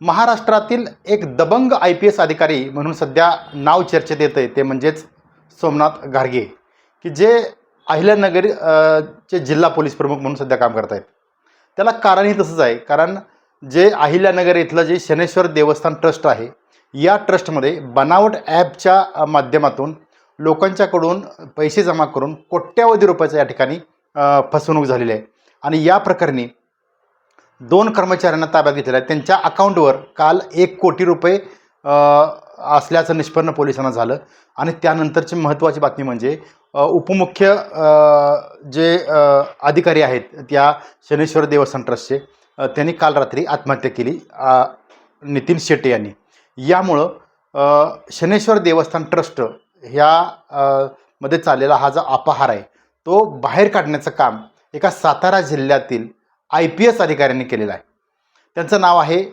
महाराष्ट्रातील एक Dabangg I P S अधिकारी म्हणून सध्या नाव चर्चेत येतं आहे ते म्हणजेच सोमनाथ घारगे की जे अहिल्यानगर चे जिल्हा पोलीस प्रमुख म्हणून सध्या काम करत आहेत त्याला कारणही तसंच आहे कारण जे अहिल्यानगर इथलं जे शनेश्वर देवस्थान ट्रस्ट आहे या ट्रस्टमध्ये बनावट ॲपच्या माध्यमातून लोकांच्याकडून पैसे जमा करून कोट्यावधी रुपयाचं या ठिकाणी फसवणूक झालेली आहे. आणि या प्रकरणी दोन कर्मचाऱ्यांना ताब्यात घेतलेला आहे. त्यांच्या अकाउंटवर काल एक कोटी रुपये असल्याचं निष्पन्न पोलिसांना झालं. आणि त्यानंतरची महत्त्वाची बातमी म्हणजे उपमुख्य जे अधिकारी आहेत त्या शनेश्वर देवस्थान ट्रस्टचे त्यांनी काल रात्री आत्महत्या केली नितीन शेट्टे यांनी. यामुळं शनेश्वर देवस्थान ट्रस्ट ह्या मध्ये चाललेला हा जो अपहार आहे तो बाहेर काढण्याचं काम एका सातारा जिल्ह्यातील आय पी एस अधिकाऱ्यांनी केलेलं आहे. त्यांचं नाव आहे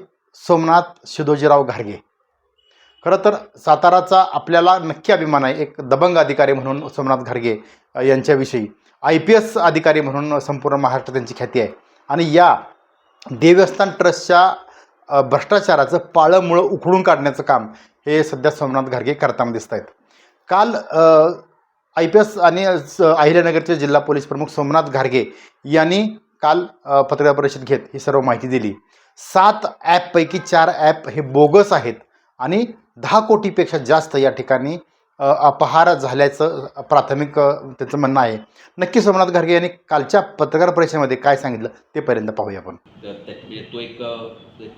सोमनाथ शिदोजीराव घारगे खरं तर साताराचा आपल्याला नक्की अभिमान आहे एक दबंग अधिकारी म्हणून सोमनाथ घारगे यांच्याविषयी. आय पी एस अधिकारी म्हणून संपूर्ण महाराष्ट्र त्यांची ख्याती आहे. आणि या देवस्थान ट्रस्टच्या भ्रष्टाचाराचं पाळंमुळं उखडून काढण्याचं काम हे सध्या सोमनाथ घारगे करताना दिसत आहेत. काल आय पी एस आणि अहिल्यानगरचे जिल्हा पोलीस प्रमुख सोमनाथ घारगे यांनी काल पत्रकार परिषद घेत ही सर्व माहिती दिली. सात ॲपपैकी चार ॲप हे बोगस आहेत आणि दहा कोटीपेक्षा जास्त या ठिकाणी अपहार झाल्याचं प्राथमिक त्याचं त्यांचं म्हणणं आहे. नक्की सोमनाथ घारगे यांनी कालच्या पत्रकार परिषदेमध्ये काय सांगितलं ते पर्यंत पाहूया आपण. त्या- म्हणजे तो एक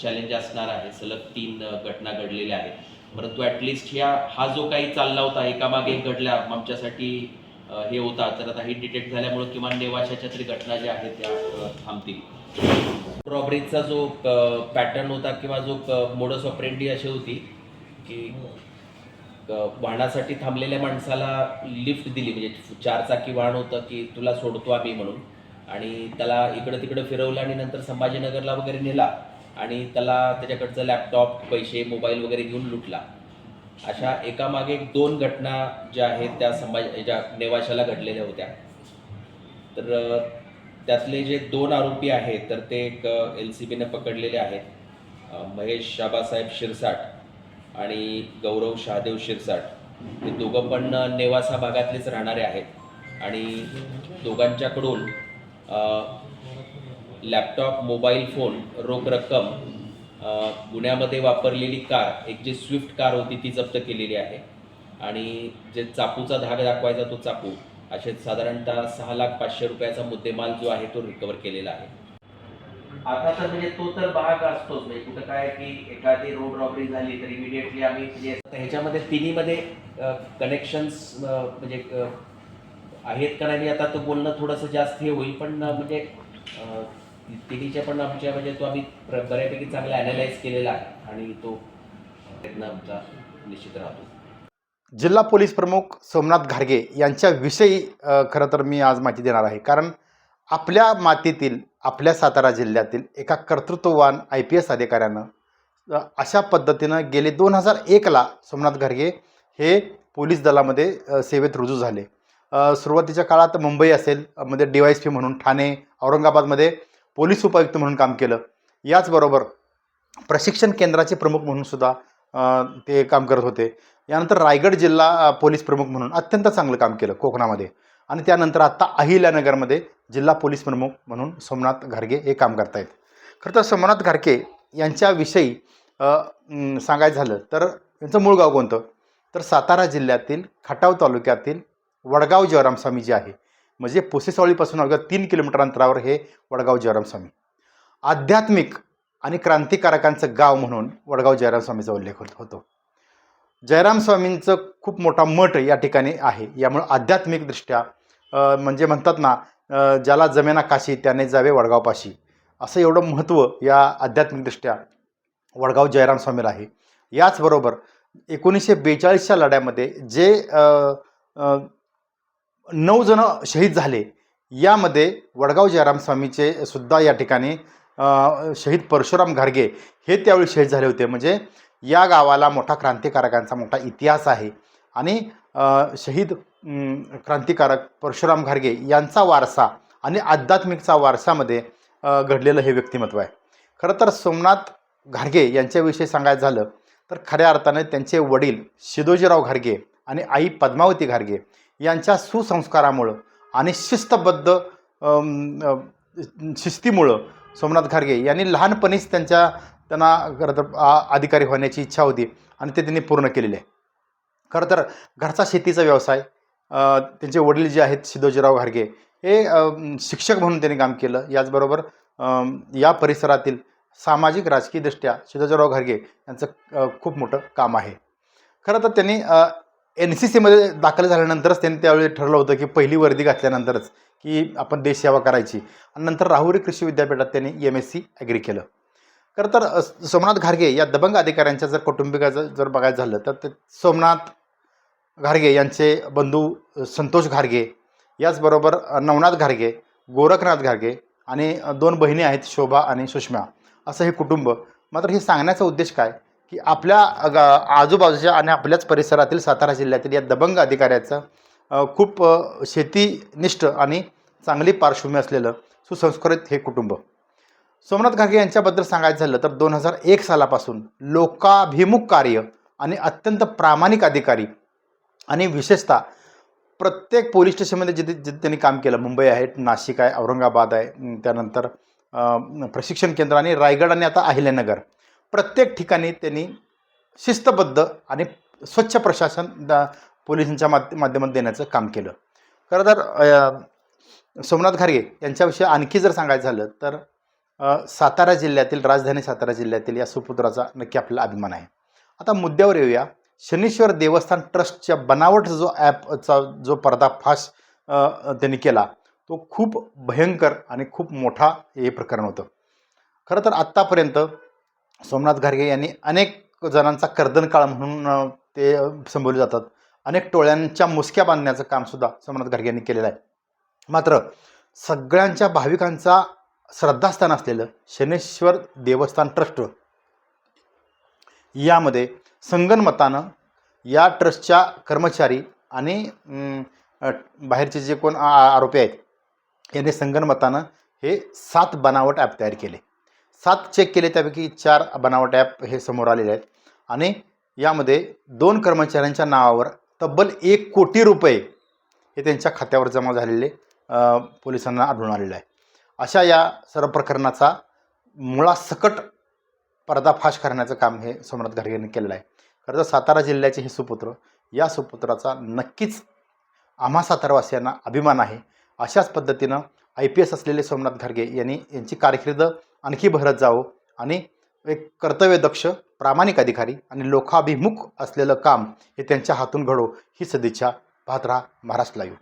चॅलेंज असणार आहे. सलग तीन घटना घडलेल्या आहेत. परंतु ॲटलिस्ट ह्या हा जो काही चालला होता एकामागे घडल्या आमच्यासाठी हे होता तर आता हे डिटेक्ट झाल्यामुळे किमान नेवाशाच्या तरी घटना ज्या आहेत त्या थांबतील. रॉबरीचा जो पॅटर्न होता किंवा जो मोडस ऑपरेंडी अशी होती की वाहनासाठी थांबलेल्या माणसाला लिफ्ट दिली. म्हणजे चार चाकी वाहन होतं की तुला सोडतो आम्ही म्हणून. आणि त्याला इकडं तिकडं फिरवलं आणि नंतर संभाजीनगरला वगैरे नेला. आणि त्याला त्याच्याकडचं लॅपटॉप पैसे मोबाईल वगैरे घेऊन लुटला. अशा एकामागे एक दोन घटना ज्या आहेत त्या समाज ज्या नेवाशाला घडलेल्या होत्या. तर त्यातले जे दोन आरोपी आहेत तर ते एक एल सी बीने पकडलेले आहेत. महेश शाबासाहेब शिरसाट आणि गौरव शहादेव शिरसाट. हे दोघं पण नेवासा भागातलेच राहणारे आहेत. आणि दोघांच्याकडून लॅपटॉप मोबाईल फोन रोख रक्कम गुन्ह्यामध्ये वापरलेली कार एक जी स्विफ्ट कार होती ती जप्त केलेली आहे. आणि जे चाकूचा धाग दाखवायचा तो चाकू असे साधारणतः सहा लाख पाचशे रुपयाचा मुद्देमाल जो आहे तो रिकवर केलेला आहे. आता तर म्हणजे तो तर भाग असतोच म्हणजे कुठं काय की एखादी रोड रॉबरी झाली तर इमिडिएटली आम्ही म्हणजे ह्याच्यामध्ये तिन्हीमध्ये कनेक्शन्स म्हणजे आहेत का नाही आता तो बोलणं थोडंसं जास्त हे होईल पण म्हणजे अ, पण आमच्या म्हणजे तो आम्ही बऱ्यापैकी चांगला अनालाइज केलेला आहे आणि तो प्रयत्न आमचा निश्चित राहतो. जिल्हा पोलीस प्रमुख सोमनाथ घारगे यांच्याविषयी खरं तर मी आज माहिती देणार आहे. कारण आपल्या मातीतील आपल्या सातारा जिल्ह्यातील एका कर्तृत्ववान आय पी एस अधिकाऱ्यानं अशा पद्धतीनं गेले दोन हजार एकला सोमनाथ घारगे हे पोलीस दलामध्ये सेवेत रुजू झाले. सुरुवातीच्या काळात मुंबई असेल मध्ये डी वाय एस पी म्हणून ठाणे औरंगाबादमध्ये पोलीस उपायुक्त म्हणून काम केलं. याचबरोबर प्रशिक्षण केंद्राचे प्रमुख म्हणून सुद्धा ते काम करत होते. यानंतर रायगड जिल्हा पोलीस प्रमुख म्हणून अत्यंत चांगलं काम केलं कोकणामध्ये. आणि त्यानंतर आत्ता अहिल्यानगरमध्ये जिल्हा पोलीस प्रमुख म्हणून सोमनाथ घारगे हे काम करतायत. खरं तर सोमनाथ घारगे यांच्याविषयी सांगायचं झालं तर यांचं मूळ गाव कोणतं? तर सातारा जिल्ह्यातील खटाव तालुक्यातील वडगाव जयरामस्वामी जे आहे. म्हणजे पुसेसावळीपासून अवघ्या तीन किलोमीटर अंतरावर हे वडगाव जयरामस्वामी आध्यात्मिक आणि क्रांतिकारकांचं गाव म्हणून वडगाव जयरामस्वामीचा उल्लेख होत होतो. जयराम स्वामींचं खूप मोठा मठ या ठिकाणी आहे. यामुळं आध्यात्मिकदृष्ट्या म्हणजे म्हणतात ना ज्याला जमेना काशी त्याने जावे वडगावपाशी. असं एवढं महत्त्व या आध्यात्मिकदृष्ट्या वडगाव जयराम स्वामीला आहे. याचबरोबर एकोणीसशे बेचाळीसच्या लढ्यामध्ये जे नऊ जण शहीद झाले. यामध्ये वडगाव जयराम स्वामीचे सुद्धा या ठिकाणी शहीद परशुराम घारगे हे त्यावेळी शहीद झाले होते. म्हणजे या गावाला मोठा क्रांतिकारकांचा मोठा इतिहास आहे. आणि शहीद क्रांतिकारक परशुराम घारगे यांचा वारसा आणि आध्यात्मिकचा वारसामध्ये घडलेलं हे व्यक्तिमत्व आहे. खरं तर सोमनाथ घारगे यांच्याविषयी सांगायचं झालं तर खऱ्या अर्थाने त्यांचे वडील शिदोजीराव घारगे आणि आई पद्मावती घारगे यांच्या सुसंस्कारामुळं आणि शिस्तबद्ध शिस्तीमुळं सोमनाथ घारगे यांनी लहानपणीच त्यांच्या त्यांना खरं तर आ- अधिकारी होण्याची इच्छा होती आणि ते त्यांनी पूर्ण केलेले. आहे खरं तर घरचा शेतीचा व्यवसाय त्यांचे वडील जे आहेत सिद्धोजीराव घारगे हे शिक्षक म्हणून त्यांनी काम केलं. याचबरोबर या परिसरातील सामाजिक राजकीयदृष्ट्या सिद्धोजीराव घारगे यांचं खूप मोठं काम आहे. खरं तर त्यांनी एन सी सीमध्ये दाखल झाल्यानंतरच त्यांनी त्यावेळी ठरलं होतं की पहिली वर्दी घातल्यानंतरच की आपण देशसेवा करायची. आणि नंतर राहुरी कृषी विद्यापीठात त्यांनी एम एस सी ॲग्री केलं. खरं तर सोमनाथ घारगे या दबंग अधिकाऱ्यांच्या जर कौटुंबिकाचं जर बघायचं झालं तर ते सोमनाथ घारगे यांचे बंधू संतोष घारगे याचबरोबर नवनाथ घारगे गोरखनाथ घारगे आणि दोन बहिणी आहेत शोभा आणि सुषमा असं हे कुटुंब. मात्र हे सांगण्याचा उद्देश काय? की आपल्या आजूबाजूच्या आणि आपल्याच परिसरातील सातारा जिल्ह्यातील या दबंग अधिकाऱ्याचं खूप शेतीनिष्ठ आणि चांगली पार्श्वभूमी असलेलं सुसंस्कृत हे कुटुंब. सोमनाथ घारगे यांच्याबद्दल सांगायचं झालं तर दोन हजार एक सालापासून लोकाभिमुख कार्य आणि अत्यंत प्रामाणिक अधिकारी आणि विशेषतः प्रत्येक पोलीस स्टेशनमध्ये जिथे जिथे त्यांनी काम केलं मुंबई आहे नाशिक आहे औरंगाबाद आहे त्यानंतर प्रशिक्षण केंद्र आणि रायगड आणि आता अहिल्यानगर. प्रत्येक ठिकाणी त्यांनी शिस्तबद्ध आणि स्वच्छ प्रशासन द- पोलिसांच्या माध्य माध्यमात देण्याचं काम केलं. खरं तर सोमनाथ घारगे यांच्याविषयी आणखी जर सांगायचं झालं तर सातारा जिल्ह्यातील राजधानी सातारा जिल्ह्यातील या सुपुत्राचा नक्की आपला अभिमान आहे. आता मुद्द्यावर येऊया. शनीश्वर देवस्थान ट्रस्टच्या बनावट जो ॲपचा जो पर्दाफाश त्यांनी केला तो खूप भयंकर आणि खूप मोठा हे प्रकरण होतं. खरं तर आत्तापर्यंत सोमनाथ घारगे यांनी अनेक जणांचा कर्दन काळ म्हणून ते संबोधले जातात. अनेक टोळ्यांच्या मुसक्या बांधण्याचं कामसुद्धा सोमनाथ घारगे यांनी केलेलं आहे. मात्र सगळ्यांच्या भाविकांचा श्रद्धास्थान असलेलं शनेश्वर देवस्थान ट्रस्ट यामध्ये संगनमतानं या ट्रस्टच्या कर्मचारी आणि बाहेरचे जे कोण आ- आरोपी आहेत यांनी संगनमतानं हे सात बनावट ॲप तयार केले. सात चेक केले त्यापैकी चार बनावट ॲप हे समोर आलेले आहेत. आणि यामध्ये दोन कर्मचाऱ्यांच्या नावावर तब्बल एक कोटी रुपये हे त्यांच्या खात्यावर जमा झालेले पोलिसांना आढळून आलेलं आहे. अशा या सर्व प्रकरणाचा मुळासकट पर्दाफाश करण्याचं काम हे सोमनाथ घारगे केलेलं आहे. खरं तर सातारा जिल्ह्याचे हे सुपुत्र या सुपुत्राचा नक्कीच आम्हा सातारावासियांना अभिमान आहे. अशाच पद्धतीनं आय पी एस असलेले सोमनाथ घाडगे यांनी यांची कारकीर्द आणखी भरत जावं आणि एक कर्तव्यदक्ष प्रामाणिक अधिकारी आणि लोकाभिमुख असलेलं काम हे त्यांच्या हातून घडो ही सदिच्छा. पाहत राहा महाराष्ट्र लाईव्ह.